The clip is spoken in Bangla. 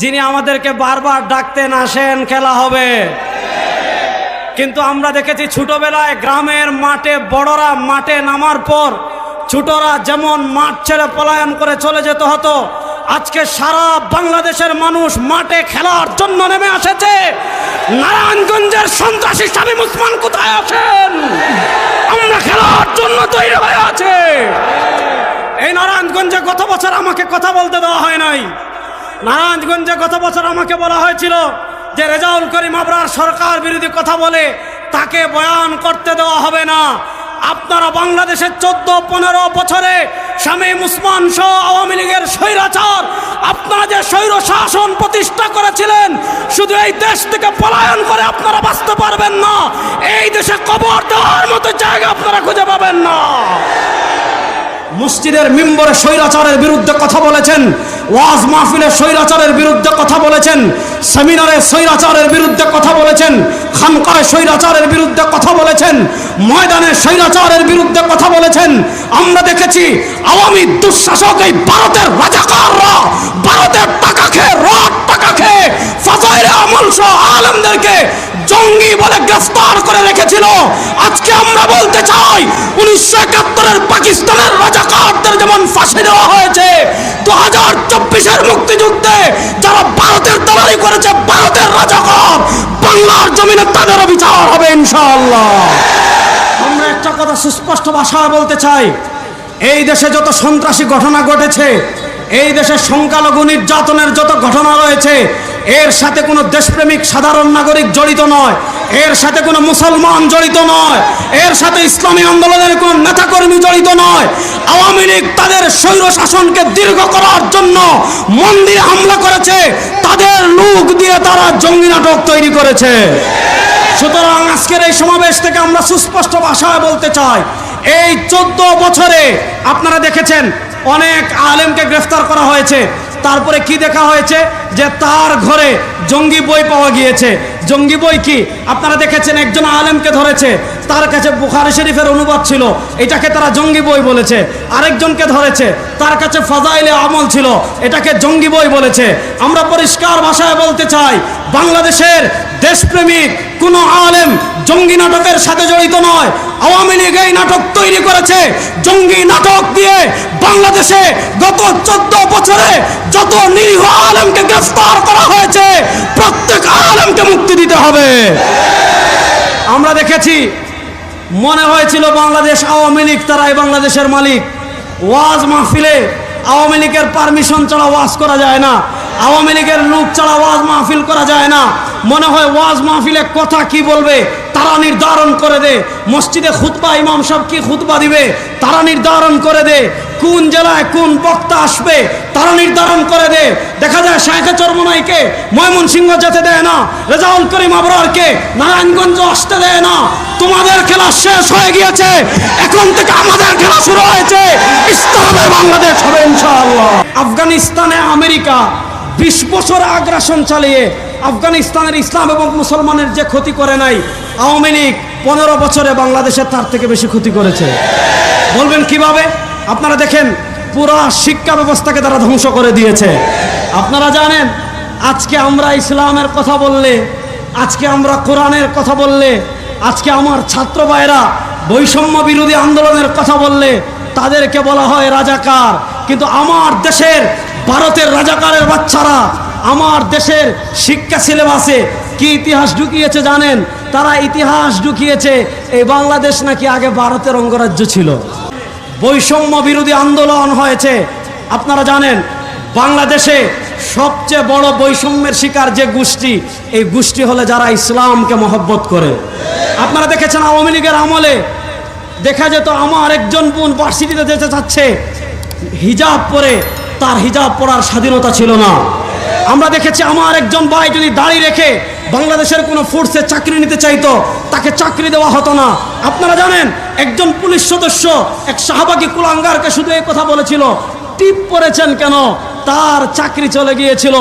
যিনি আমাদেরকে বারবার ডাকতেন, আসেন, খেলা হবে। কিন্তু আমরা দেখেছি ছোটবেলায় গ্রামের মাঠে বড়রা মাঠে নামার পর ছোটরা যেমন মাঠ ছেড়ে পলায়ন করে চলে যেতে হতো, আজকে সারা বাংলাদেশের মানুষ মাঠে খেলার জন্য নেমে এসেছে। নারায়ণগঞ্জের সন্ত্রাসী শামীম উসমান কোথায় আছেন? আমরা খেলার জন্য তৈরি হয়ে আছে। এই নারায়ণগঞ্জে গত বছর আমাকে কথা বলতে দেওয়া হয় নাই। নারায়ণগঞ্জে গত বছর আমাকে বলা হয়েছিল যে রেজাউল করিম আবরার সরকার বিরোধী কথা বলে তাকে বয়ান করতে দেওয়া হবে না। আপনারা বাংলাদেশের চোদ্দ, পনেরো বছরে স্বামী উসমান সহ আওয়ামী লীগের স্বৈরাচার, আপনারা যে স্বৈর শাসন প্রতিষ্ঠা করেছিলেন, শুধু এই দেশ থেকে পলায়ন করে আপনারা বাঁচতে পারবেন না। এই দেশে কবর দেওয়ার মতো জায়গা আপনারা খুঁজে পাবেন না। মসজিদের মিম্বরে স্বৈরাচারের বিরুদ্ধে কথা বলেছেন। ওয়াজ মাহফিলে স্বৈরাচারের বিরুদ্ধে কথা বলেছেন, সেমিনারে স্বৈরাচারের বিরুদ্ধে কথা বলেছেন খানকায় স্বৈরাচারের বিরুদ্ধে কথা বলেছেন, ময়দানে স্বৈরাচারের বিরুদ্ধে কথা বলেছেন। আমরা দেখেছি আওয়ামী দুঃশাসক এই ভারতের রাজাকাররা ভারতের টাকা খেয়ে, রড টাকা খেয়ে, ফাজাইলে আমল সহ আলমদেরকে জঙ্গি বলে গ্রেফতার করে রেখেছিল। আজকে আমরা বলতে চাই, উনিশশো একাত্তরের পাকিস্তানের রাজাকারদের যেমন ফাঁসি দেওয়া হয়েছে হাজার চব্বিশের মুক্তিযুদ্ধে যারা ভারতের দালালি করেছে, ভারতের রাজাকার, বাংলার জমিনে তাদের বিচার হবে ইনশাআল্লাহ। আমরা একটা কথা সুস্পষ্ট ভাষায় বলতে চাই। এই দেশে যত সন্ত্রাসী ঘটনা ঘটেছে, এই দেশে সংখ্যালঘু নির্যাতনের যত ঘটনা রয়েছে এর সাথে কোনো দেশপ্রেমিক সাধারণ নাগরিক জড়িত নয়। এর সাথে কোনো মুসলমান জড়িত নয়। এর সাথে ইসলামী আন্দোলনের কোনো নেতাকর্মী জড়িত নয়। আওয়ামী লীগ তাদের স্বৈর শাসনকে দীর্ঘ করার জন্য মন্দিরে হামলা করেছে। তাদের লোক দিয়ে তারা জঙ্গি নাটক তৈরি করেছে। সুতরাং আজকের এই সমাবেশ থেকে আমরা সুস্পষ্ট ভাষায় বলতে চাই, এই চোদ্দ বছরে আপনারা দেখেছেন, অনেক আলেমকে গ্রেফতার করা হয়েছে। তারপরে কি দেখা হয়েছে? যে তার ঘরে জঙ্গি বই পাওয়া গিয়েছে। জঙ্গি বই কি? আপনারা দেখেছেন একজন আলেমকে ধরেছে। তার কাছে বুখারি শরীফের অনুবাদ ছিল। এটাকে তারা জঙ্গি বই বলেছে। আরেকজনকে ধরেছে। তার কাছে ফাজাইলে আমল ছিল। এটাকে জঙ্গি বই বলেছে। আমরা পরিষ্কার ভাষায় বলতে চাই, বাংলাদেশের দেশপ্রেমিক কোনো আলেম জঙ্গি নাটকের সাথে জড়িত নয়। আওয়ামী লীগ এই নাটক তৈরি করেছে। জঙ্গি নাটক দিয়ে বাংলাদেশে গত চোদ্দ বছরে যত নিরীহ আলমকে গ্রেফতার করা হয়েছে, প্রত্যেক আলেমকে মুক্তি দিতে হবে। আমরা দেখেছি, মনে হয়েছিল বাংলাদেশ আওয়ামী লীগ তারাই বাংলাদেশের মালিক। ওয়াজ মাহফিলে আওয়ামী লীগের পারমিশন ছাড়া ওয়াজ করা যায় না। আওয়ামী লীগের লোক ছাড়া ওয়াজ মাহফিল করা যায় না। মনে হয় ওয়াজ মাহফিলে কথা কি বলবে, তারা নির্ধারণ করে দে। মসজিদে খুতবা ইমাম সব কি খুতবা দিবে, তারা নির্ধারণ করে দে। কোন জেলায় কোন বক্তা আসবে তারা নির্ধারণ করে দে। দেখা যায় শাখা চরমনাইকে ময়মনসিংহ যেতে দেয় না, রেজাউল করিম আবরারকে নারায়ণগঞ্জ আসতে দেয় না। তোমাদের খেলা শেষ হয়ে গিয়েছে, এখন থেকে আমাদের খেলা শুরু হয়েছে। ইসলামের বাংলাদেশ হবে ইনশাআল্লাহ। আফগানিস্তানে আমেরিকা বিশ বছর আগ্রাসন চালিয়ে আফগানিস্তানের ইসলাম এবং মুসলমানের যে ক্ষতি করে নাই, আওয়ামী লীগ পনেরো বছরে বাংলাদেশের তার থেকে বেশি ক্ষতি করেছে। বলবেন কীভাবে? আপনারা দেখেন, পুরা শিক্ষা ব্যবস্থাকে তারা ধ্বংস করে দিয়েছে। আপনারা জানেন, আজকে আমরা ইসলামের কথা বললে, আজকে আমরা কোরআনের কথা বললে, আজকে আমার ছাত্র ভাইরা বৈষম্য বিরোধী আন্দোলনের কথা বললে, তাদেরকে বলা হয় রাজাকার। কিন্তু আমার দেশের, ভারতের রাজাকারের বাচ্চারা, আমার দেশের শিক্ষা সিলেবাসে কি ইতিহাস ঢুকিয়েছে জানেন? তারা ইতিহাস ঢুকিয়েছে, এই বাংলাদেশ নাকি আগে ভারতের অঙ্গরাজ্য ছিল। বৈষম্য বিরোধী আন্দোলন হয়েছে। আপনারা জানেন, বাংলাদেশে সবচেয়ে বড় বৈষম্যের শিকার যে গোষ্ঠী, এই গোষ্ঠী হলে যারা ইসলামকে মহব্বত করে। আপনারা দেখেছেন আওয়ামী লীগের আমলে দেখা যেত আমার একজন বোন ভার্সিটিতে যেতে চাচ্ছে, হিজাব পরে তার হিজাব পরার স্বাধীনতা ছিল না। আমরা দেখেছি আমার একজন ভাই যদি দাঁড়িয়ে রেখে বাংলাদেশের কোনো ফোর্সে চাকরি নিতে চাইতো, তাকে চাকরি দেওয়া হতো না। আপনারা জানেন, একজন পুলিশ সদস্য এক শাহবাগী কুলাঙ্গারকে শুধু এই কথা বলেছিল, টিপ পরেছেন কেন? তার চাকরি চলে গিয়েছিল।